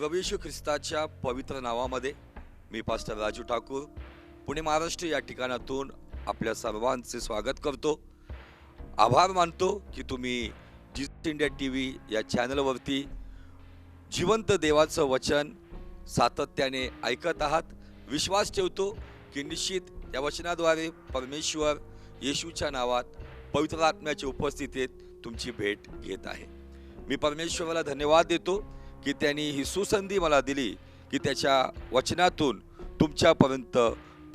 प्रवेशू ख्रिस्ताच्या पवित्र नावामध्ये मी पास्टर राजू ठाकूर पुणे महाराष्ट्र या ठिकाणातून आपल्या सर्वांचे स्वागत करतो. आभार मानतो की तुम्ही जिस इंडिया टी व्ही या चॅनलवरती जिवंत देवाचं वचन सातत्याने ऐकत आहात. विश्वास ठेवतो की निश्चित या वचनाद्वारे परमेश्वर येशूच्या नावात पवित्र आत्म्याच्या उपस्थितीत तुमची भेट घेत आहे. मी परमेश्वराला धन्यवाद देतो. की त्यांनी ही सुसंधी मला दिली की त्याच्या वचनातून तुमच्यापर्यंत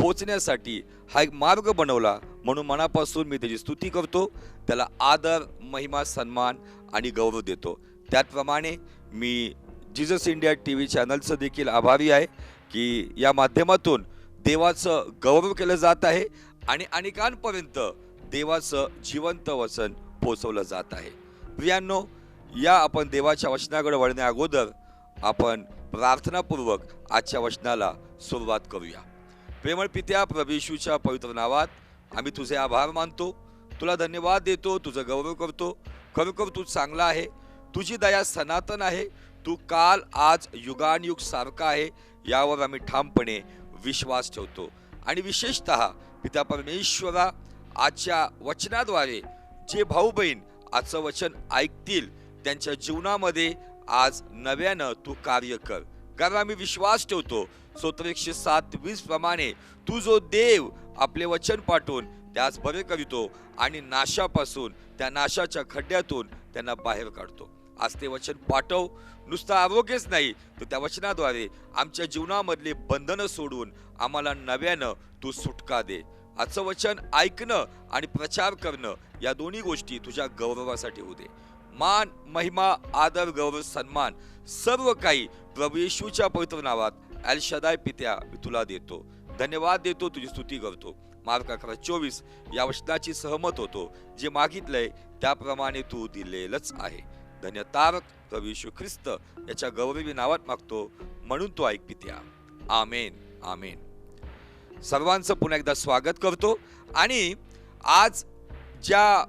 पोचण्यासाठी हा एक मार्ग बनवला. म्हणून मनापासून मी त्याची स्तुती करतो. त्याला आदर महिमा सन्मान आणि गौरव देतो. त्याचप्रमाणे मी जिजस इंडिया टी व्ही चॅनलचं देखील आभारी आहे की या माध्यमातून देवाचं गौरव केलं जात आहे आणि अनेकांपर्यंत देवाचं जिवंत वचन पोचवलं जात आहे. प्रियांनो या आपण देवाच्या वचनाकडे वळण्या अगोदर आपण प्रार्थनापूर्वक आजच्या वचनाला सुरुवात करूया. प्रेमळ पित्या प्रभेशूच्या पवित्र नावात आम्ही तुझे आभार मानतो. तुला धन्यवाद देतो तुझं गौरव करतो. खरोखर तू चांगला आहे. तुझी दया सनातन आहे. तू काल आज युगानयुग सारखा आहे. यावर आम्ही ठामपणे विश्वास ठेवतो. आणि विशेषत पिता परमेश्वरा आजच्या वचनाद्वारे जे भाऊ बहीण आजचं वचन ऐकतील त्यांच्या जीवनामध्ये आज नव्यानं तू कार्य कर. कारण आम्ही विश्वास ठेवतो सोत्र एकशे सात वीस प्रमाणे तू जो देव आपले वचन पाठवून त्यास बरे करीतो आणि नाशापासून त्या नाशाच्या खड्ड्यातून त्यांना बाहेर काढतो. आज ते वचन पाठव. नुसतं आरोग्यच नाही तर त्या वचनाद्वारे आमच्या जीवनामधले बंधनं सोडून आम्हाला नव्यानं तू सुटका दे. आजचं वचन ऐकणं आणि प्रचार करणं या दोन्ही गोष्टी तुझ्या गौरवासाठी होऊ दे. मान महिमा आदर गौरव सन्मान सर्व काही प्रभू येशूच्या पवित्र नावात अल शदाय पित्या मी तुला देतो. धन्यवाद देतो तुझी स्तुती करतो. मार्क अकरा चोवीस या वचनाची सहमत होतो. जे मागितलंय त्याप्रमाणे तू दिलेलंच आहे. धन्य तारक प्रभू येशू ख्रिस्त याच्या गौरवी नावात मागतो. म्हणून तो ऐक पित्या. आमेन आमेन. सर्वांचं पुन्हा एकदा स्वागत करतो. आणि आज ज्या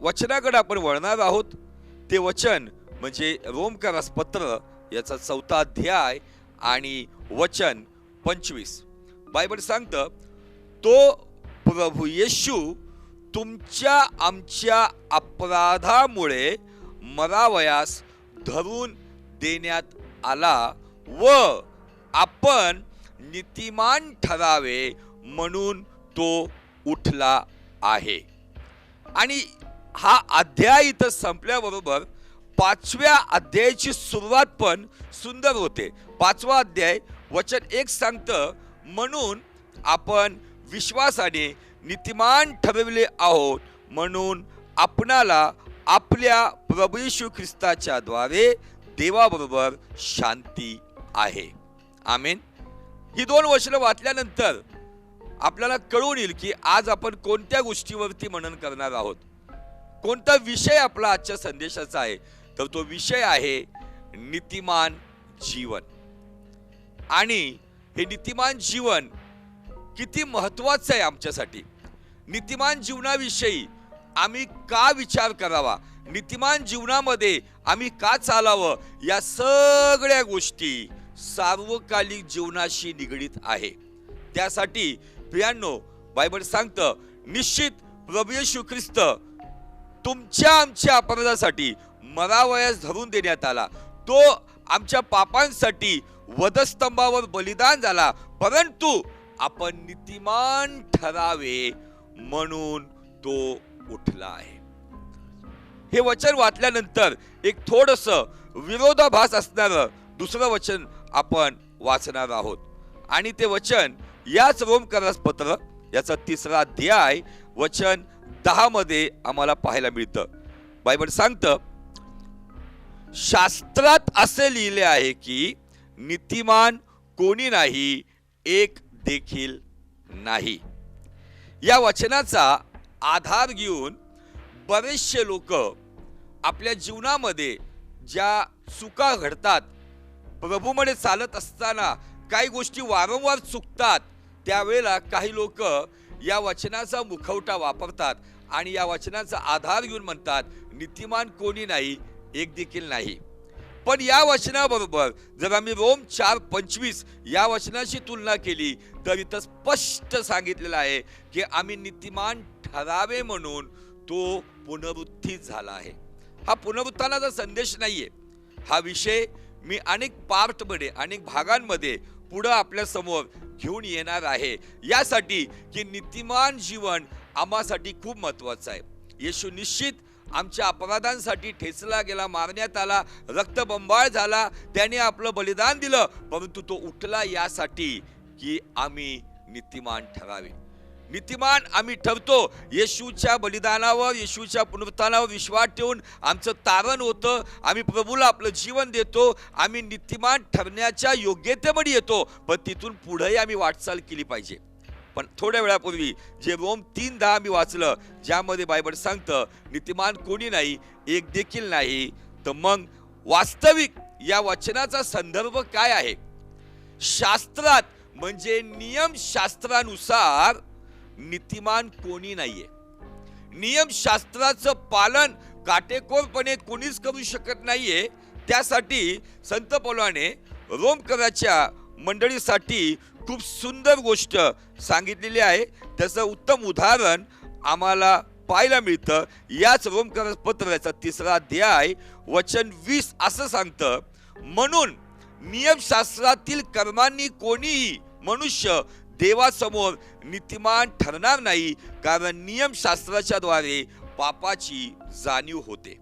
वचनाकडे आपण वळणार आहोत ते वचन म्हणजे रोमकारास पत्र याचा चौथा अध्याय आणि वचन पंचवीस. बायबल सांगतं तो प्रभू येशू तुमच्या आमच्या अपराधामुळे मरावयास धरून देण्यात आला व आपण नीतिमान ठरावे म्हणून तो उठला आहे. आणि हा अध्याय इथं संपल्याबरोबर पाचव्या अध्यायाची सुरुवात पण सुंदर होते. पाचवा अध्याय वचन एक सांगतं म्हणून आपण विश्वासाने नीतिमान ठरविले आहोत. म्हणून आपणाला आपल्या प्रभू येशू ख्रिस्ताच्या द्वारे देवाबरोबर शांती आहे. आमेन. ही दोन वचनं वाचल्यानंतर आपल्याला कळून येईल की आज आपण कोणत्या गोष्टीवरती मनन करणार आहोत. कोणता विषय आपला आजच्या संदेशाचा आहे? तर तो विषय आहे नीतिमान जीवन. आणि हे नीतिमान जीवन किती महत्वाचं आहे आमच्यासाठी? नीतिमान जीवनाविषयी आम्ही का विचार करावा? नीतिमान जीवनामध्ये आम्ही का चालावं? या सगळ्या गोष्टी सार्वकालिक जीवनाशी निगडीत आहे. त्यासाठी प्रियांनो बायबल सांगतं निश्चित प्रभू ख्रिस्त तुमच्या आमच्या अपराधासाठी मरावयास धरून देण्यात आला. तो आमच्या पापांसाठी वधस्तंभावर बलिदान झाला. परंतु आपण नीतिमान ठरावे म्हणून तो उठला आहे. हे वचन वाचल्यानंतर एक थोडस विरोधाभास असणारं दुसरं वचन आपण वाचणार आहोत. आणि ते वचन याच रोमकरास पत्र याचा तिसरा अध्याय वचन दहामध्ये आम्हाला पाहायला मिळतं. बायबल सांगतं शास्त्रात असे लिहिले आहे की नीतिमान कोणी नाही एक देखील नाही. या वचनाचा आधार घेऊन बरेचसे लोक आपल्या जीवनामध्ये ज्या चुका घडतात प्रभूमध्ये चालत असताना काही गोष्टी वारंवार चुकतात त्यावेळेला काही लोक या वचनाचा मुखवटा वापरतात आणि या वचनाचा आधार घेऊन म्हणतात नीतिमान कोणी नाही एक देखील नाही. पण या वचनाबरोबर जर आम्ही रोम चार पंचवीस या वचनाशी तुलना केली तर इथं स्पष्ट सांगितलेलं आहे की आम्ही नीतिमान ठरावे म्हणून तो पुनरुत्थित झाला आहे. हा पुनरुत्थानाचा संदेश नाहीये हा विषय मी अनेक पार्टमध्ये अनेक भागांमध्ये पुढं आपल्यासमोर घेऊन येणार आहे. यासाठी की नीतिमान जीवन आम्हासाठी खूप महत्वाचं आहे. येशू निश्चित आमच्या अपराधांसाठी ठेचला गेला मारण्यात आला रक्तबंबाळ झाला त्याने आपलं बलिदान दिलं परंतु तो उठला यासाठी की आम्ही नीतिमान ठरावे. नीतिमान आम्ही ठरतो येशूच्या बलिदानावर येशूच्या पुनरुत्थानावर विश्वास ठेवून आमचं तारण होतं. आम्ही प्रभूला आपलं जीवन देतो. आम्ही नीतिमान ठरण्याच्या योग्यतेमध्ये येतो. पण तिथून पुढेही आम्ही वाटचाल केली पाहिजे. पण थोड्या वेळापूर्वी जे रोम तीन दहा मी वाचलं ज्यामध्ये बायबल सांगतं नीतिमान कोणी नाही एक देखील नाही. तर मग वास्तविक या वचनाचा संदर्भ काय आहे? शास्त्रात म्हणजे नियमशास्त्रानुसार नीतिमान कोणी नाहीये. नियमशास्त्राचं पालन काटेकोरपणे कोणीच करू शकत नाहीये. त्यासाठी संत पौलाने रोमकराच्या मंडळीसाठी खूप सुंदर गोष्ट सांगितलेली आहे. त्याचं उत्तम उदाहरण आम्हाला पाहायला मिळतं. याच रोमकर पत्राचा तिसरा अध्याय वचन वीस असं सांगतं म्हणून नियमशास्त्रातील कर्मांनी कोणीही मनुष्य देवासमोर नीतिमान ठरणार नाही कारण नियमशास्त्राच्या द्वारे पापाची जाणीव होते.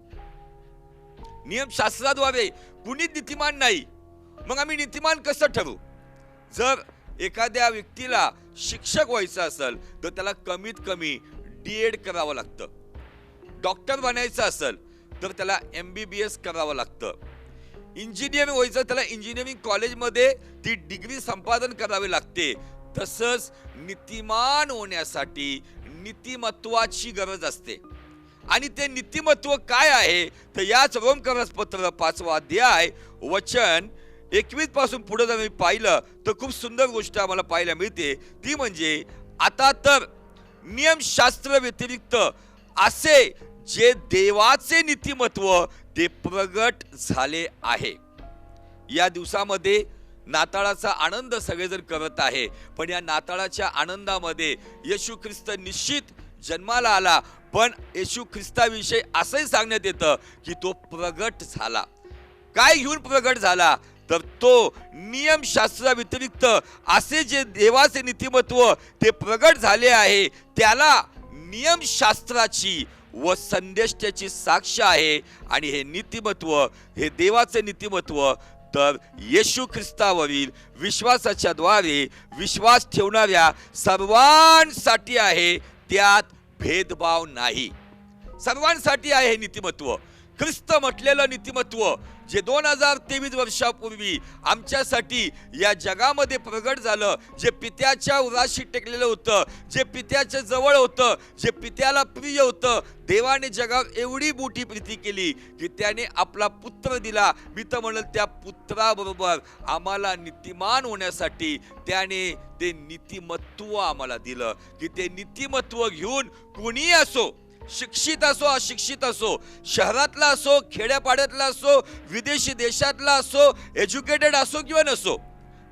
नियमशास्त्राद्वारे कुणीच नीतिमान नाही मग आम्ही नीतिमान कसं ठरू? जर एखाद्या व्यक्तीला शिक्षक व्हायचं असेल तर त्याला कमीत कमी डी एड करावं लागतं. डॉक्टर बनायचं असेल तर त्याला एम बी बी एस करावं लागतं. इंजिनियर व्हायचं त्याला इंजिनिअरिंग कॉलेजमध्ये ती डिग्री संपादन करावी लागते. तसंच नीतिमान होण्यासाठी नीतिमत्वाची गरज असते. आणि ते नीतिमत्व काय आहे? तर याच रोमकरस पत्र पाचवा अध्याय वचन एकवीसपासून पुढे जर मी पाहिलं तर खूप सुंदर गोष्ट आम्हाला पाहायला मिळते. ती म्हणजे आता तर नियमशास्त्र व्यतिरिक्त असे जे देवाचे नीतिमत्व ते प्रगट झाले आहे. या दिवसामध्ये नाताळाचा आनंद सगळेजण करत आहे. पण या नाताळाच्या आनंदामध्ये येशू ख्रिस्त निश्चित जन्माला आला. पण येशू ख्रिस्ताविषयी असंही सांगण्यात येतं की तो प्रगट झाला. काय घेऊन प्रगट झाला? तर तो नियमशास्त्रा व्यतिरिक्त असे जे देवाचे नीतिमत्व ते प्रगट झाले आहे त्याला नियमशास्त्राची व संदेष्टाची साक्ष आहे. आणि हे नीतिमत्व हे देवाचे नीतिमत्व तर येशू ख्रिस्तावरील विश्वासाच्या द्वारे विश्वास ठेवणाऱ्या सर्वांसाठी आहे त्यात भेदभाव नाही. सर्वांसाठी आहे हे नीतिमत्व. ख्रिस्त म्हटलेलं नीतिमत्व जे दोन हजार तेवीस वर्षापूर्वी आमच्यासाठी या जगामध्ये प्रगट झालं जे पित्याच्या उराशी टेकलेलं होतं जे पित्याच्या जवळ होतं जे पित्याला प्रिय होतं देवाने जगावर एवढी मोठी प्रीती केली की त्याने आपला पुत्र दिला. मी तर म्हणलं त्या पुत्राबरोबर आम्हाला नीतिमान होण्यासाठी त्याने ते नीतिमत्व आम्हाला दिलं. की ते नीतिमत्व घेऊन कोणीही असो शिक्षित असो अशिक्षित असो शहरातला असो खेड्यापाड्यातला असो विदेशी देशातला असो एज्युकेटेड असो किंवा नसो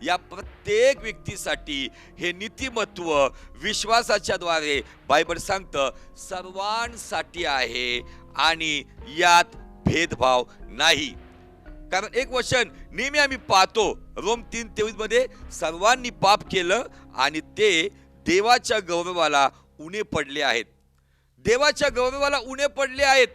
या प्रत्येक व्यक्तीसाठी हे नीतिमत्व विश्वासाच्या द्वारे बायबल सांगतं सर्वांसाठी आहे आणि यात भेदभाव नाही. कारण एक वचन नेहमी आम्ही पाहतो रोम तीन तेवीसमध्ये सर्वांनी पाप केलं आणि ते देवाच्या गौरवाला उणे पडले आहेत. देवाच्या गौरवाला उणे पडले आहेत.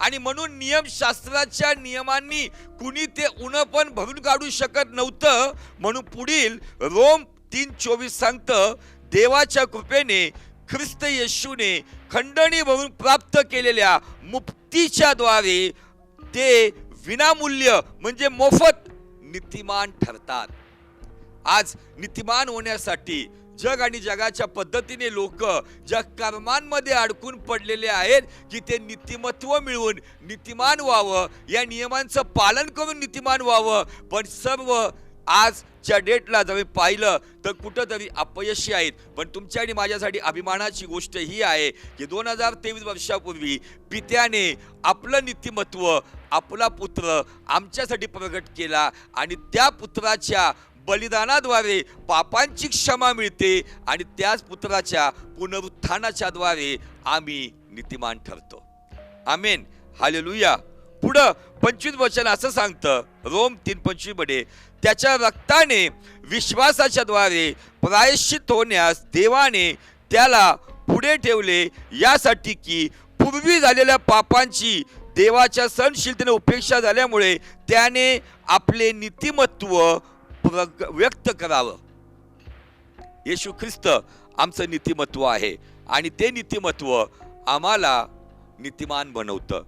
आणि म्हणून नियमशास्त्राच्या नियमांनी कुणी ते उण पण भरून काढू शकत नव्हतं. म्हणून पुढील रोम तीन चोवीस सांगतं देवाच्या कृपेने ख्रिस्त येशूने खंडणी भरून प्राप्त केलेल्या मुक्तीच्या द्वारे ते विनामूल्य म्हणजे मोफत नीतिमान ठरतात. आज नीतिमान होण्यासाठी जग आणि जगाच्या पद्धतीने लोक ज्या कर्मांमध्ये अडकून पडलेले आहेत की ते नीतिमत्व मिळवून नीतिमान व्हावं या नियमांचं पालन करून नीतिमान व्हावं. पण सर्व आजच्या डेटला जर मी पाहिलं तर कुठंतरी अपयशी आहेत. पण तुमच्या आणि माझ्यासाठी अभिमानाची गोष्ट ही आहे की दोन हजार तेवीस वर्षापूर्वी पित्याने आपलं नीतिमत्व आपला पुत्र आमच्यासाठी प्रकट केला आणि त्या पुत्राच्या बलिदानाद्वारे पापांची क्षमा मिळते आणि त्याच पुत्राच्या पुनरुत्थानाच्या द्वारे आम्ही नीतिमान ठरतो. आमेन. हालेलुया. पुढं पंचवीस वचन असं सांगतं रोम तीन पंचवीसमध्ये त्याच्या रक्ताने विश्वासाच्या द्वारे प्रायश्चित होण्यास देवाने त्याला पुढे ठेवले यासाठी की पूर्वी झालेल्या पापांची देवाच्या सहनशीलतेने उपेक्षा झाल्यामुळे त्याने आपले नीतिमत्व व्यक्त करावं. येशू ख्रिस्त आमचं नीतिमत्व आहे आणि ते नीतिमत्व आम्हाला नीतिमान बनवतं.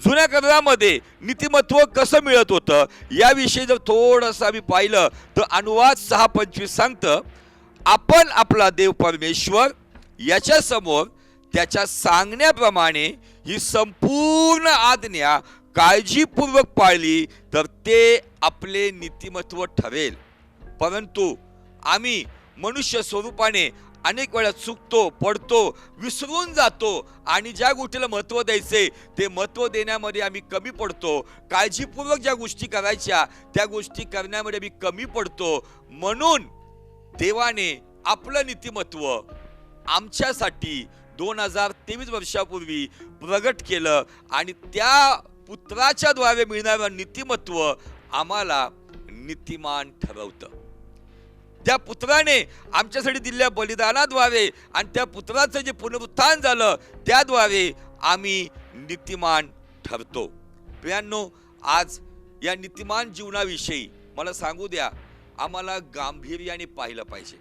जुन्या करारामध्ये नीतिमत्व कसं मिळत होतं याविषयी जर थोडंसं आम्ही पाहिलं तर अनुवाद सहा पंचवीस सांगतं आपण आपला देव परमेश्वर याच्यासमोर त्याच्या सांगण्याप्रमाणे ही संपूर्ण आज्ञा काळजीपूर्वक पाळली तर ते आपले नीतिमत्व ठरेल. परंतु आम्ही मनुष्य स्वरूपाने अनेक वेळा चुकतो पडतो विसरून जातो आणि ज्या गोष्टीला महत्त्व द्यायचे ते महत्त्व देण्यामध्ये आम्ही कमी पडतो. काळजीपूर्वक ज्या गोष्टी करायच्या त्या गोष्टी करण्यामध्ये आम्ही कमी पडतो. म्हणून देवाने आपलं नीतिमत्व आमच्यासाठी दोन हजार तेवीस वर्षापूर्वी प्रगट केलं आणि त्या पुत्राच्याद्वारे मिळणारं नीतिमत्व आम्हाला नीतिमान ठरवतं. त्या पुत्राने आमच्यासाठी दिलेल्या बलिदानाद्वारे आणि त्या पुत्राचं जे पुनरुत्थान झालं त्याद्वारे आम्ही नीतिमान ठरतो. प्रियांनो आज या नीतिमान जीवनाविषयी मला सांगू द्या आम्हाला गांभीर्याने पाहिलं पाहिजे.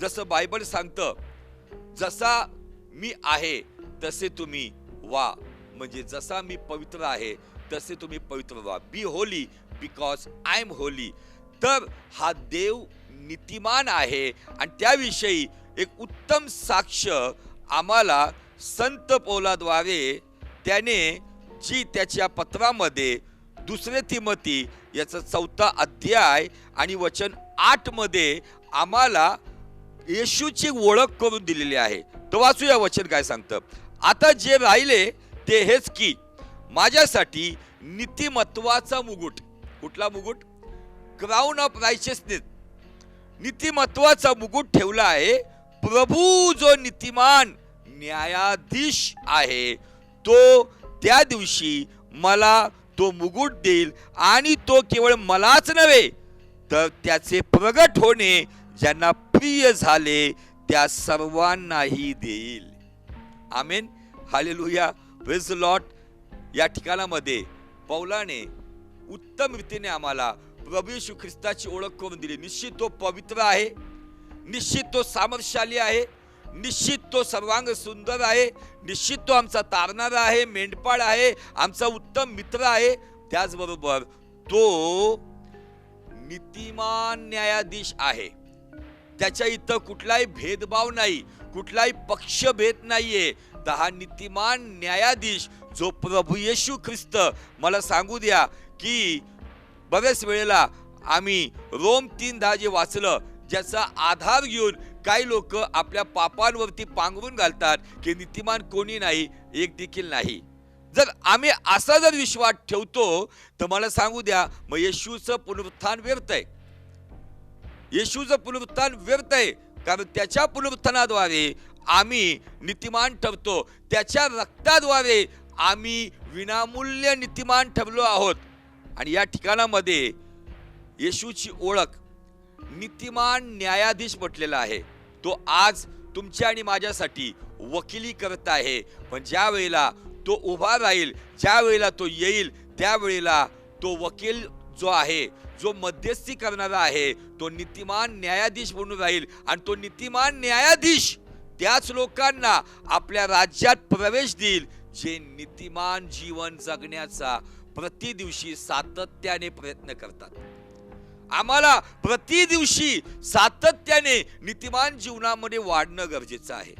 जसं बायबल सांगतं जसा मी आहे तसे तुम्ही वा म्हणजे जसा मी पवित्र आहे तसे तुम्ही पवित्र व्हा. Be holy because I am holy तर हा देव नीतिमान आहे. आणि त्याविषयी एक उत्तम साक्ष आम्हाला संत पौलाद्वारे त्याने जी त्याच्या पत्रामध्ये दुसरे तिमती याचा चौथा अध्याय आणि वचन आठमध्ये आम्हाला येशूची ओळख करून दिलेली आहे. तर वाचूया वचन काय सांगतं. आता जे राहिले ते हेच की माझ्यासाठी नीतिमत्वाचा मुगुट कुठला मुगुट क्राऊन ऑफ रायचियसनेस नीतिमत्वाचा मुकुट ठेवला आहे. प्रभू जो नीतिमान न्यायाधीश आहे तो त्या दिवशी मला तो मुकुट देईल आणि तो केवळ मलाच नव्हे तर त्याचे प्रगट होणे ज्यांना प्रिय झाले त्या सर्वांनाही देईल. आमेन. हालेलुया. प्रेज लॉट या ठिकाणामध्ये पौलाने उत्तम रीतीने आम्हाला प्रभू येशू ख्रिस्ताची ओळख करून दिली. निश्चित तो पवित्र आहे. निश्चित तो सामर्थशाली आहे. निश्चित तो सर्वांग सुंदर आहे. निश्चित तो आमचा तारणारा आहे मेंढपाळ आहे आमचा उत्तम मित्र आहे. त्याचबरोबर तो नीतिमान न्यायाधीश आहे. त्याच्या इथं कुठलाही भेदभाव नाही कुठलाही पक्षभेद नाहीये. तर हा नीतिमान न्यायाधीश जो प्रभू येशू ख्रिस्त मला सांगू द्या की बऱ्याच वेळेला आम्ही रोम तीन दहा जे वाचलं ज्याचा आधार घेऊन काही लोक आपल्या पापांवरती पांघरून घालतात की नीतिमान कोणी नाही एक देखील नाही. जर आम्ही असा जर विश्वास ठेवतो तर मला सांगू द्या मग येशूचं पुनरुत्थान व्यर्थ आहे. येशूचं पुनरुत्थान व्यर्थ आहे कारण त्याच्या पुनरुत्थानाद्वारे आम्ही नीतिमान ठरतो त्याच्या रक्ताद्वारे आम्ही विनामूल्य नीतिमान ठरलो आहोत. आणि या ठिकाणामध्ये येशूची ओळख नीतिमान न्यायाधीश म्हटलेला आहे. तो आज तुमच्या आणि माझ्यासाठी वकिली करत आहे. पण ज्या वेळेला तो उभा राहील ज्या वेळेला तो येईल त्यावेळेला तो वकील जो आहे जो मध्यस्थी करणारा आहे तो नीतिमान न्यायाधीश म्हणून राहील. आणि तो नीतिमान न्यायाधीश त्याच लोकांना आपल्या राज्यात प्रवेश देईल जे नीतिमान जीवन जगण्याचा प्रतिदिवशी सातत्याने प्रयत्न करतात. आम्हाला प्रतिदिवशी सातत्याने नीतिमान जीवनामध्ये वाढणं गरजेचं आहे.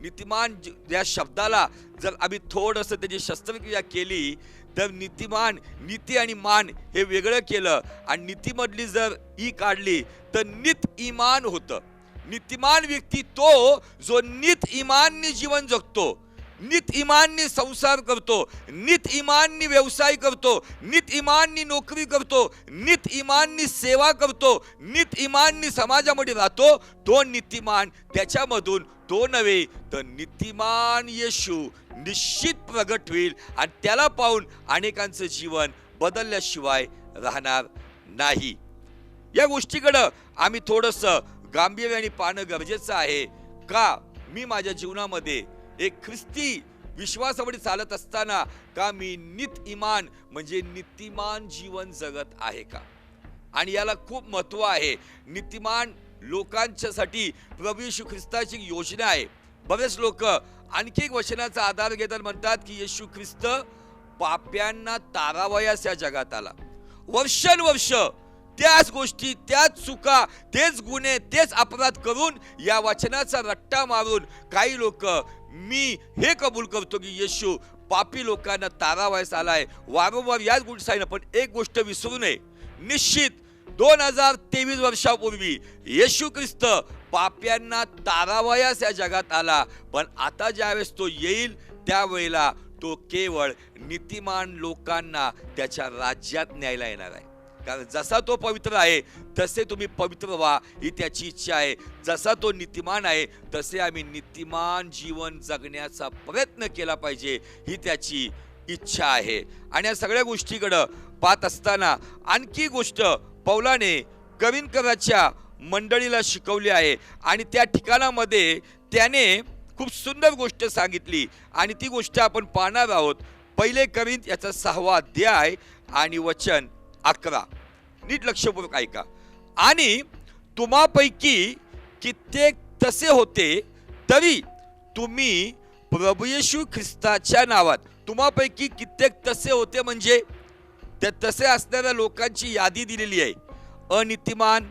नीतिमान या शब्दाला जर आम्ही थोडंसं त्याची शस्त्रक्रिया केली तर नीतिमान नीती आणि मान हे वेगळं केलं आणि नीतीमधली जर ई काढली तर नित इमान होतं. नीतिमान व्यक्ती तो जो नित इमानने जीवन जगतो नित इमाननी संसार करतो नित इमाननी व्यवसाय करतो नित इमाननी नोकरी करतो नित इमाननी सेवा करतो नित इमाननी समाजामध्ये राहतो तो नीतिमान. त्याच्यामधून तो नव्हे तर नीतिमान येशू निश्चित प्रगट होईल आणि त्याला पाहून अनेकांचं जीवन बदलल्याशिवाय राहणार नाही. या गोष्टीकडं आम्ही थोडंसं गांभीर्याने पाहणं गरजेचं आहे. का? मी माझ्या जीवनामध्ये एक ख्रिस्ती विश्वासामध्ये चालत असताना का मी नित इमान म्हणजे नीतिमान जीवन जगत आहे का? आणि याला खूप महत्त्व आहे. नीतिमान लोकांच्यासाठी प्रभू येशू ख्रिस्ताची एक योजना आहे. बरेच लोक आणखी एक वचनाचा आधार घेतात म्हणतात की येशू ख्रिस्त पाप्यांना तारावयास या जगात आला. वर्षानुवर्ष त्याच गोष्टी त्याच चुका तेच गुन्हे तेच अपराध करून या वचनाचा रट्टा मारून काही लोक मी हे कबूल करतो की येशू पापी लोकांना तारावयास आलाय. वारंवार याच गोष्टी सांगितलं पण एक गोष्ट विसरू नये. निश्चित दोन हजार तेवीस वर्षापूर्वी येशू ख्रिस्त पाप्यांना तारावयास या जगात आला. पण आता ज्यावेळेस तो येईल त्यावेळेला तो केवळ नीतिमान लोकांना त्याच्या राज्यात न्यायला येणार आहे. कारण जसा तो पवित्र आहे तसे तुम्ही पवित्र व्हा ही त्याची इच्छा आहे. जसा तो नीतिमान आहे तसे आम्ही नीतिमान जीवन जगण्याचा प्रयत्न केला पाहिजे ही त्याची इच्छा आहे. आणि या सगळ्या गोष्टीकडं पाहत असताना आणखी गोष्ट पौलाने कविनकराच्या मंडळीला शिकवली आहे. आणि त्या ठिकाणामध्ये त्याने खूप सुंदर गोष्ट सांगितली. आणि ती गोष्ट आपण पाहणार आहोत. पहिले कविंत याचा सहावा अध्याय आणि वचन अकरा. नीट लक्षपूर्वक ऐका. आणि तुम्हापैकी कित्येक तसे होते तरी तुम्ही प्रभू येशू ख्रिस्ताच्या नावात तुम्हापैकी कित्येक तसे होते म्हणजे त्या तसे असणाऱ्या लोकांची यादी दिलेली आहे. अनितिमान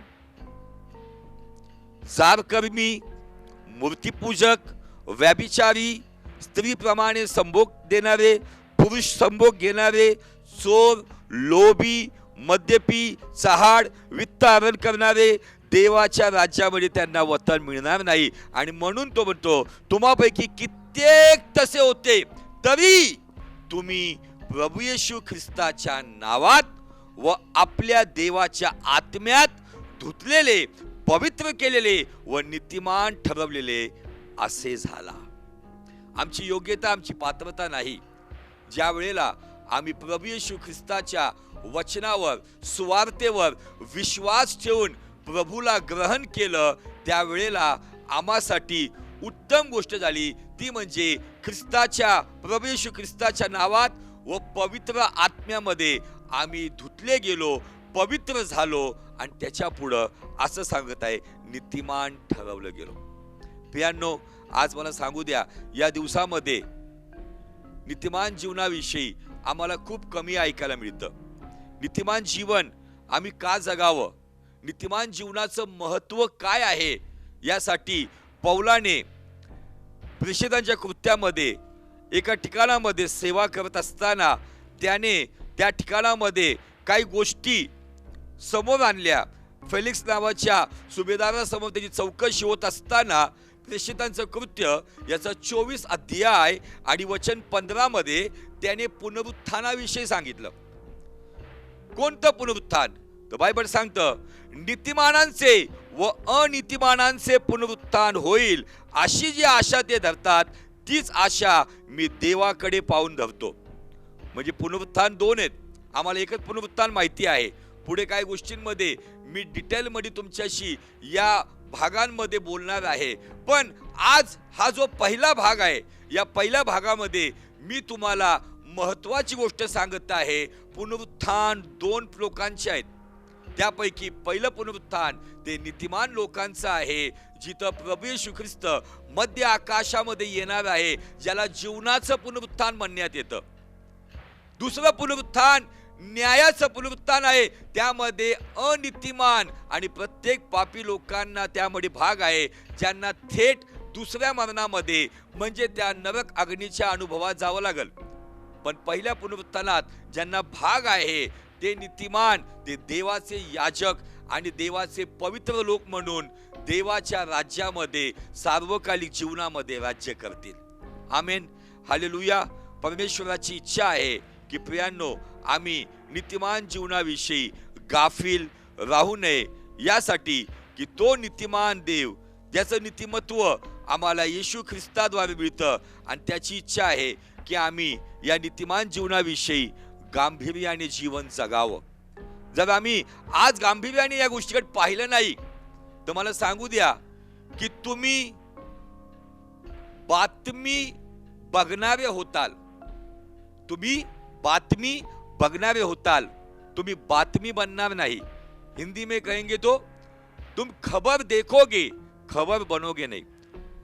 जारकर्मी मूर्तीपूजक व्याभिचारी स्त्रीप्रमाणे संभोग देणारे पुरुष संभोग घेणारे चोर लोभी मद्यपी चहाड वित्तारण करणारे देवाच्या राज्यामध्ये त्यांना वतन मिळणार नाही. आणि म्हणून तो म्हणतो तुम्हापैकी कित्येक तसे होते तरी तुम्ही प्रभू येशू ख्रिस्ताच्या नावात व आपल्या देवाच्या आत्म्यात धुतलेले पवित्र केलेले व नीतिमान ठरवलेले असे झाला. आमची योग्यता आमची पात्रता नाही. ज्या वेळेला आम्ही प्रभू येशू ख्रिस्ताच्या वचनावर सुवार्तेवर विश्वास ठेवून प्रभूला ग्रहण केलं त्यावेळेला आम्हासाठी उत्तम गोष्ट झाली. ती म्हणजे ख्रिस्ताच्या प्रभू येशू ख्रिस्ताच्या नावात व पवित्र आत्म्यामध्ये आम्ही धुतले गेलो पवित्र झालो आणि त्याच्या पुढं असं सांगत आहे नीतिमान ठरवलं गेलो. प्रियांनो आज मला सांगू द्या या दिवसामध्ये नीतिमान जीवनाविषयी आम्हाला खूप कमी ऐकायला मिळतं. नीतिमान जीवन आम्ही का जगावं? नीतिमान जीवनाचं महत्त्व काय आहे? यासाठी पौलाने प्रेषितांच्या कृत्यामध्ये एका ठिकाणामध्ये सेवा करत असताना त्याने त्या ठिकाणामध्ये काही गोष्टी समोर आणल्या. फेलिक्स नावाच्या सुभेदारासमोर त्याची चौकशी होत असताना प्रेषितांचं कृत्य याचा चोवीस अध्याय आणि वचन पंधरामध्ये त्याने पुनरुत्थानाविषयी सांगितलं. कोणतं पुनरुत्थान? तर बायबल सांगतं नीतिमानांचे व अनितिमानांचे पुनरुत्थान होईल अशी जी आशा ते धरतात तीच आशा मी देवाकडे पाहून धरतो. म्हणजे पुनरुत्थान दोन आहेत. आम्हाला एकच पुनरुत्थान माहिती आहे. पुढे काय गोष्टींमध्ये मी डिटेलमध्ये तुमच्याशी या भागांमध्ये बोलणार आहे. पण आज हा जो पहिला भाग आहे या पहिल्या भागामध्ये मी तुम्हाला महत्वाची गोष्ट सांगत आहे. पुनरुत्थान दोन लोकांचे आहेत. त्यापैकी पहिलं पुनरुत्थान ते नीतिमान लोकांचं आहे जिथं प्रभू येशू ख्रिस्त मध्य आकाशामध्ये येणार आहे ज्याला जीवनाचं पुनरुत्थान म्हणण्यात येतं. दुसरं पुनरुत्थान न्यायाचं पुनरुत्थान आहे. त्यामध्ये अनितिमान आणि प्रत्येक पापी लोकांना त्यामध्ये भाग आहे ज्यांना थेट दुसऱ्या मरणामध्ये म्हणजे त्या नरक अग्नीच्या अनुभवात जावं लागल. पण पहिल्या पुनरुत्थानात ज्यांना भाग आहे ते नीतिमान ते देवाचे याजक आणि देवाचे पवित्र लोक म्हणून देवाच्या राज्यामध्ये सार्वकालिक जीवनामध्ये राज्य करतील. आमेन. हालेलुया. परमेश्वराची इच्छा आहे की प्रियांनो आम्ही नीतिमान जीवनाविषयी गाफील राहू नये. यासाठी की तो नीतिमान देव ज्याचं नीतिमत्व आम्हाला येशू ख्रिस्ताद्वारे मिळतं. आणि त्याची इच्छा आहे की आम्ही या नीतिमान जीवनाविषयी गांभीर्याने जीवन जगावं. जर आम्ही आज गांभीर्याने या गोष्टीकडे पाहिलं नाही तर मला सांगू द्या की तुम्ही बातमी बघणारे होताल. तुम्ही बातमी बघणारे होताल. तुम्ही बातमी बनणार नाही. हिंदी में कहेंगे तो तुम खबर देखोगे खबर बनोगे नाही.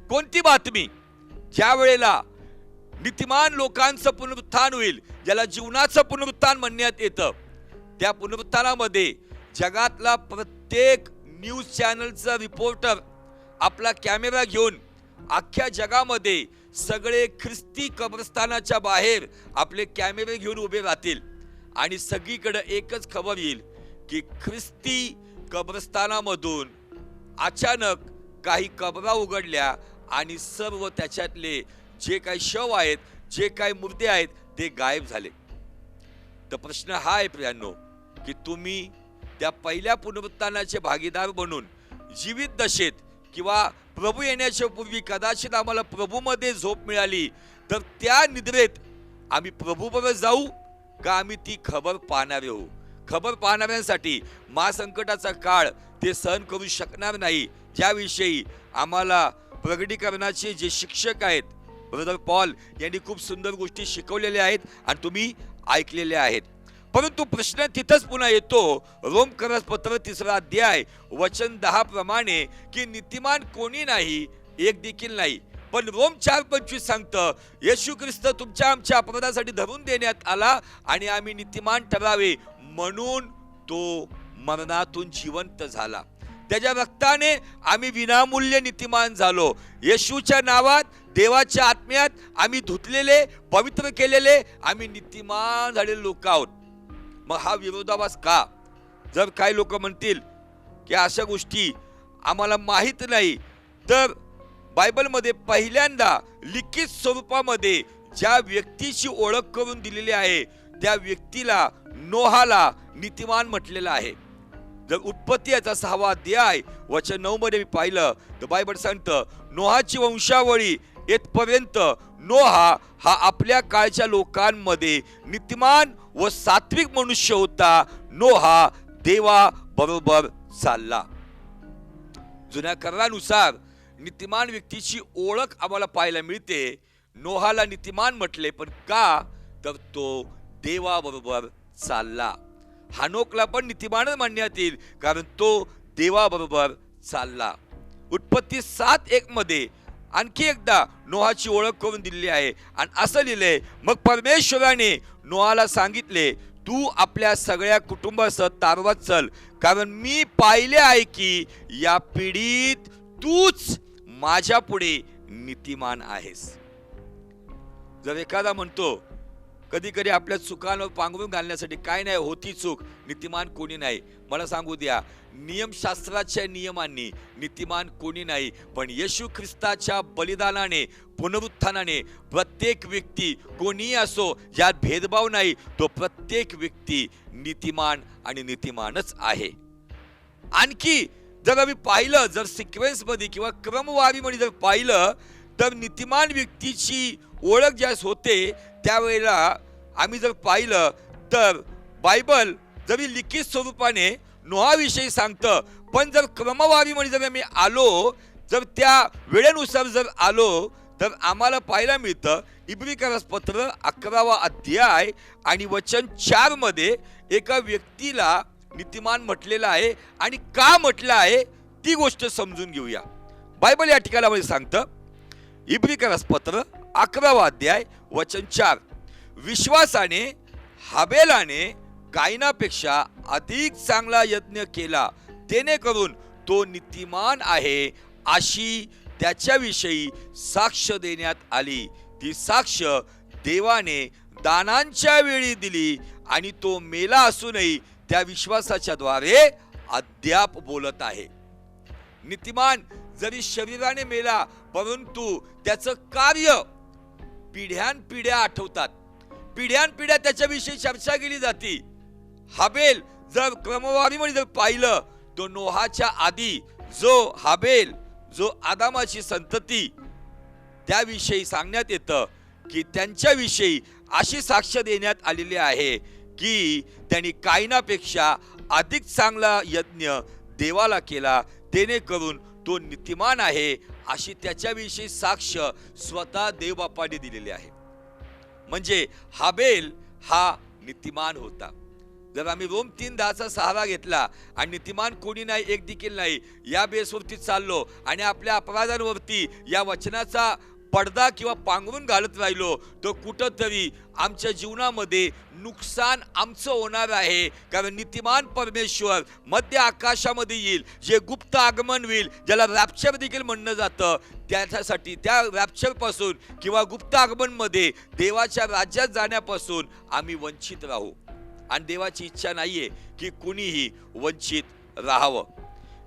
कोणती बातमी? ज्या वेळेला नीतिमान लोकांचं पुनरुत्थान होईल ज्याला जीवनाचं पुनरुत्थान म्हणण्यात येतं त्या पुनरुत्थानामध्ये जगातला प्रत्येक न्यूज चॅनलचा रिपोर्टर आपला कॅमेरा घेऊन अख्ख्या जगामध्ये सगळे ख्रिस्ती कब्रस्थानाच्या बाहेर आपले कॅमेरे घेऊन उभे राहतील. आणि सगळीकडे एकच खबर येईल की ख्रिस्ती कब्रस्तानामधून अचानक काही कबरा उघडल्या आणि सर्व त्याच्यातले जे काही शव आहेत जे काही मुर्दे आहेत ते गायब झाले. तर प्रश्न हा आहे प्रियांनो की तुम्ही त्या पहिल्या पुनरुत्थानाचे भागीदार बनून जीवित दशेत किंवा प्रभू येण्याच्या पूर्वी कदाचित आम्हाला प्रभूमध्ये झोप मिळाली तर त्या निद्रेत आम्ही प्रभूबरोबर जाऊ का आम्ही ती खबर पाहणारे होऊ? खबर पाहणाऱ्यांसाठी महासंकटाचा काळ ते सहन करू शकणार नाही. ज्याविषयी आम्हाला प्रगटीकरणाचे जे शिक्षक आहेत ब्रदर पॉल यांनी खूप सुंदर गोष्टी शिकवलेल्या आहेत आणि तुम्ही ऐकलेल्या आहेत. परंतु प्रश्न तिथंच पुन्हा येतो रोम करस पत्र तिसरा अध्याय वचन दहा प्रमाणे की नीतिमान कोणी नाही एक देखील नाही. पण रोम चार पंचवीस सांगतं येशू ख्रिस्त तुमच्या आमच्या अपराधासाठी धरून देण्यात आला आणि आम्ही नीतिमान ठरावे म्हणून तो मरणातून जिवंत झाला. त्याच्या रक्ताने आम्ही विनामूल्य नीतिमान झालो. येशूच्या नावात देवाच्या आत्म्यात आम्ही धुतलेले पवित्र केलेले आम्ही नीतिमान झालेले लोक आहोत. मग हा विरोधाभास का? जर काही लोक म्हणतील की अशा गोष्टी आम्हाला माहीत नाही तर बायबलमध्ये पहिल्यांदा लिखित स्वरूपामध्ये ज्या व्यक्तीची ओळख करून दिलेली आहे त्या व्यक्तीला नोहाला नीतिमान म्हटलेलं आहे. जर उत्पत्ती याचा सहावा अध्याय वचन नऊ मध्ये मी पाहिलं. तर बायबल सांगतं नोहाची वंशावळी येथपर्यंत नोहा हा आपल्या काळच्या लोकांमध्ये नितिमान व सात्विक मनुष्य होता. नोहा देवा बरोबर चालला. जुन्या करारानुसार नीतिमान व्यक्तीची ओळख आम्हाला पाहायला मिळते. नोहाला नीतिमान म्हटले पण का? तर तो देवाबरोबर चालला. हानोकला पण नीतिमानच म्हणण्यात येईल कारण तो देवाबरोबर चालला. उत्पत्ती सात एक मध्ये आणखी एकदा नोहाची ओळख करून दिलेली आहे. आणि असं लिहिलंय मग परमेश्वराने नोहाला सांगितले तू आपल्या सगळ्या कुटुंबासह तारवत चल कारण मी पाहिले आहे की या पिढीत तूच माझ्या पुढे नीतिमान आहेस. जर एखादा म्हणतो कधी कधी आपल्या चुकांवर पांघरून घालण्यासाठी काय नाही होती चूक नीतिमान कोणी नाही. मला सांगू द्या नियमशास्त्राच्या नियमांनी नीतिमान कोणी नाही पण येशू ख्रिस्ताच्या बलिदानाने पुनरुत्थानाने प्रत्येक व्यक्ती कोणीही असो यात भेदभाव नाही तो प्रत्येक व्यक्ती नीतिमान आणि नीतिमानच आहे. आणखी जर आम्ही पाहिलं जर सिक्वेन्समध्ये किंवा क्रमवारीमध्ये जर पाहिलं तर नीतिमान व्यक्तीची ओळख ज्यास होते त्यावेळेला आम्ही जर पाहिलं तर बायबल जरी लिखित स्वरूपाने नोहाविषयी सांगतं पण जर क्रमवारीमध्ये जर आम्ही आलो जर त्या वेळेनुसार जर आलो तर आम्हाला पाहायला मिळतं इब्रिकारस पत्र अकरावा अध्याय आणि वचन चारमध्ये एका व्यक्तीला नीतिमान म्हटलेलं आहे आणि का म्हटलं आहे ती गोष्ट समजून घेऊया. बायबल या ठिकाणामध्ये सांगतं इब्रिकारस पत्र अकरावा अध्याय वचन चार. विश्वासाने हाबेलाने कायनापेक्षा अधिक चांगला यज्ञ केला. जेणेकरून तो नीतिमान आहे अशी त्याच्याविषयी साक्ष देण्यात आली. ती साक्ष देवाने दानांच्या वेळी दिली आणि तो मेला असूनही त्या विश्वासाच्या द्वारे अद्याप बोलत आहे. नीतिमान जरी शरीराने मेला परंतु त्याचं कार्य पिढ्यानपिढ्या आठवतात. पिढ्यानपिढ्या त्याच्याविषयी चर्चा केली जाते. हाबेल जर क्रमवारीमध्ये जर पाहिलं तो नोहाच्या आधी जो हाबेल जो आदामाची संतती त्याविषयी सांगण्यात येतं की त्यांच्याविषयी अशी साक्ष देण्यात आलेली आहे की त्यांनी कायनापेक्षा अधिक चांगला यज्ञ देवाला केला. जेणेकरून तो नीतिमान आहे अशी त्याच्याविषयी साक्ष स्वतः देवबापाने दिलेली आहे. म्हणजे हाबेल हा नीतिमान होता. जर आम्ही रोम तीन दहाचा सहारा घेतला आणि नीतिमान कोणी नाही एक देखील नाही या बेसवरती चाललो आणि आपल्या अपराधांवरती या वचनाचा पडदा किंवा पांघरून घालत राहिलो तर कुठंतरी आमच्या जीवनामध्ये नुकसान आमचं होणार आहे. कारण नीतिमान परमेश्वर मध्य आकाशामध्ये येईल जे गुप्त आगमन होईल ज्याला रॅप्चर देखील म्हणणं जातं त्याच्यासाठी त्या रॅप्चरपासून किंवा गुप्त आगमनमध्ये देवाच्या राज्यात जाण्यापासून आम्ही वंचित राहू. आणि देवाची इच्छा नाही आहे की कुणीही वंचित राहावं.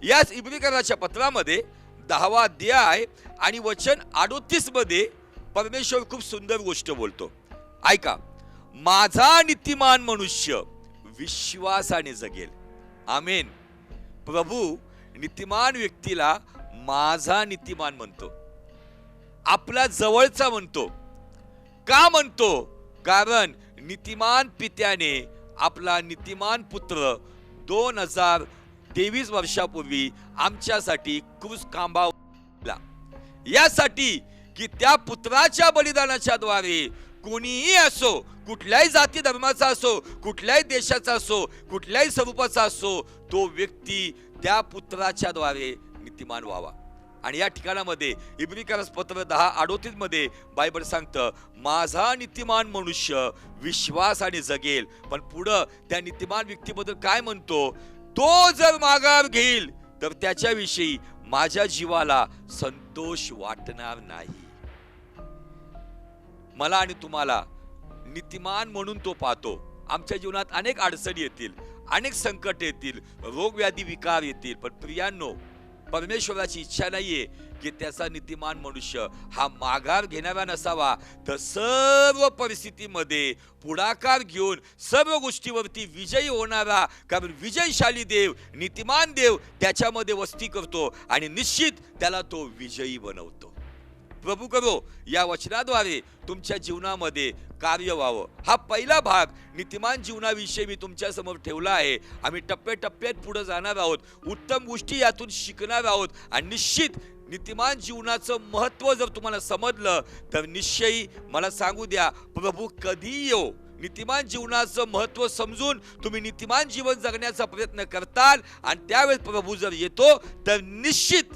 याच इब्रिकराच्या पत्रामध्ये दहावा अध्याय आणि वचन अडोतीसमध्ये परमेश्वर खूप सुंदर गोष्ट बोलतो. ऐका माझा नीतिमान मनुष्य विश्वासाने जगेल. आमेन. प्रभू नीतिमान व्यक्तीला माझा नीतिमान म्हणतो. आपला जवळचा म्हणतो. का म्हणतो? कारण नीतिमान पित्याने आपला नीतिमान पुत्र दोन हजार तेवीस वर्षापूर्वी आमच्यासाठी क्रूस खांबावला यासाठी की त्या पुत्राच्या बलिदानाच्या द्वारे कोणीही असो कुठल्याही जाती धर्माचा असो कुठल्याही देशाचा असो कुठल्याही स्वरूपाचा असो तो व्यक्ती त्या पुत्राच्या द्वारे नीतिमान व्हावा. आणि या ठिकाणामध्ये इब्रिकारस पत्र दहा अडोतीसमध्ये बायबल सांगतं माझा नीतिमान मनुष्य विश्वासाने जगेल. पण पुढं त्या नीतिमान व्यक्तीबद्दल काय म्हणतो? तो जर माघार घेईल तर त्याच्याविषयी माझ्या जीवाला संतोष वाटणार नाही. मला आणि तुम्हाला नीतिमान म्हणून तो पाहतो. आमच्या जीवनात अनेक अडचणी येतील अनेक संकट येतील रोगव्याधी विकार येतील. पण प्रियांनो परमेश्वराची इच्छा नाहीये की त्याचा नीतिमान मनुष्य हा माघार घेणारा नसावा. तर सर्व परिस्थितीमध्ये पुढाकार घेऊन सर्व गोष्टीवरती विजयी होणारा कारण विजयशाली देव नीतिमान देव त्याच्यामध्ये वस्ती करतो आणि निश्चित त्याला तो विजयी बनवतो. प्रभू करो. या वचनाद्वारे तुमच्या जीवनामध्ये कार्य व्हावं. हा पहिला भाग नीतिमान जीवनाविषयी मी तुमच्यासमोर ठेवला आहे. आम्ही टप्प्याटप्प्यात पुढे जाणार आहोत. उत्तम गोष्टी यातून शिकणार आहोत आणि निश्चित नीतिमान जीवनाचं महत्त्व जर तुम्हाला समजलं तर निश्चयी मला सांगू द्या प्रभू कधी येऊ नीतिमान जीवनाचं महत्त्व समजून तुम्ही नीतिमान जीवन जगण्याचा प्रयत्न करताल आणि त्यावेळेस प्रभू जर येतो तर निश्चित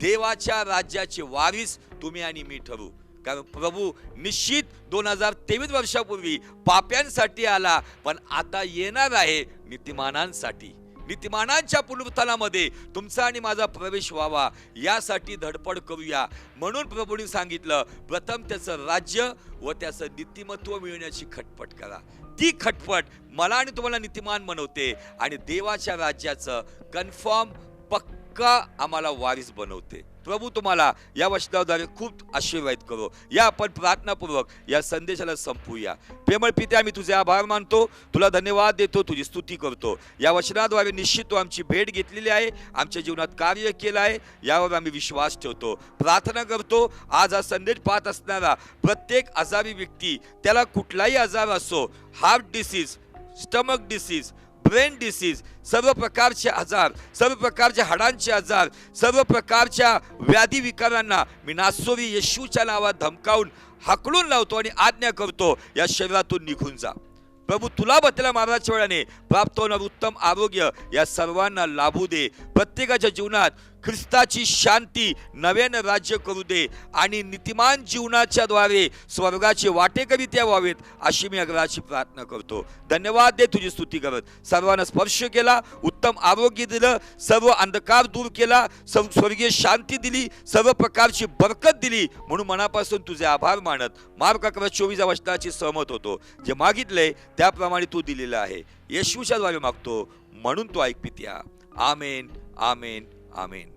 देवाच्या राज्याचे वारीस तुम्ही आणि मी ठरू कारण प्रभू निश्चित दोन हजार तेवीस वर्षापूर्वी पाप्यांसाठी आला पण आता येणार आहे नीतिमानांसाठी. नीतिमानांच्या पुनरुत्थानामध्ये तुमचा आणि माझा प्रवेश व्हावा यासाठी धडपड करूया. म्हणून प्रभूने सांगितलं प्रथम त्याचं राज्य व त्याचं नीतिमत्व मिळवण्याची खटपट करा. ती खटपट मला आणि तुम्हाला नीतिमान बनवते आणि देवाच्या राज्याचं कन्फर्म पक्का आम्हाला वारीस बनवते. प्रभू तुम्हाला या वचनाद्वारे खूप आशीर्वाद करो. या आपण प्रार्थनापूर्वक या संदेशाला संपूया. प्रेमळ पित्या मी तुझे आभार मानतो. तुला धन्यवाद देतो तुझी स्तुती करतो. या वचनाद्वारे निश्चित तू आमची भेट घेतलेली आहे आमच्या जीवनात कार्य केलं आहे यावर आम्ही विश्वास ठेवतो. प्रार्थना करतो आज हा संदेश पाहत असणारा प्रत्येक आजारी व्यक्ती त्याला कुठलाही आजार असो heart disease stomach disease brain disease सर्व प्रकारचे आजार सर्व प्रकारच्या हाडांचे आजार सर्व प्रकारच्या व्याधी विकारांना मी नासोरी येशूच्या नावात धमकावून हाकलून लावतो आणि आज्ञा करतो या शरीरातून निघून जा. प्रभू तुला बतल्या महाराजच्या वेळाने प्राप्त होणार उत्तम आरोग्य या सर्वांना लाभू दे. प्रत्येकाच्या जीवनात ख्रिस्ताची शांती नव्यानं राज्य करू दे आणि नीतिमान जीवनाच्या द्वारे स्वर्गाचे वाटेकरित्या व्हावेत अशी मी अग्राची प्रार्थना करतो. धन्यवाद दे तुझी स्तुती करत. सर्वांना स्पर्श केला उत्तम आरोग्य दिलं सर्व अंधकार दूर केला सर्व स्वर्गीय शांती दिली सर्व प्रकारची बरकत दिली म्हणून मनापासून तुझे आभार मानत मार्ग अकरा चोवीस वचनाची सहमत होतो. जे मागितलंय त्याप्रमाणे तू दिलेलं आहे. येशूच्या द्वारे मागतो म्हणून तो ऐकपित्या आमेन आमेन आमेन.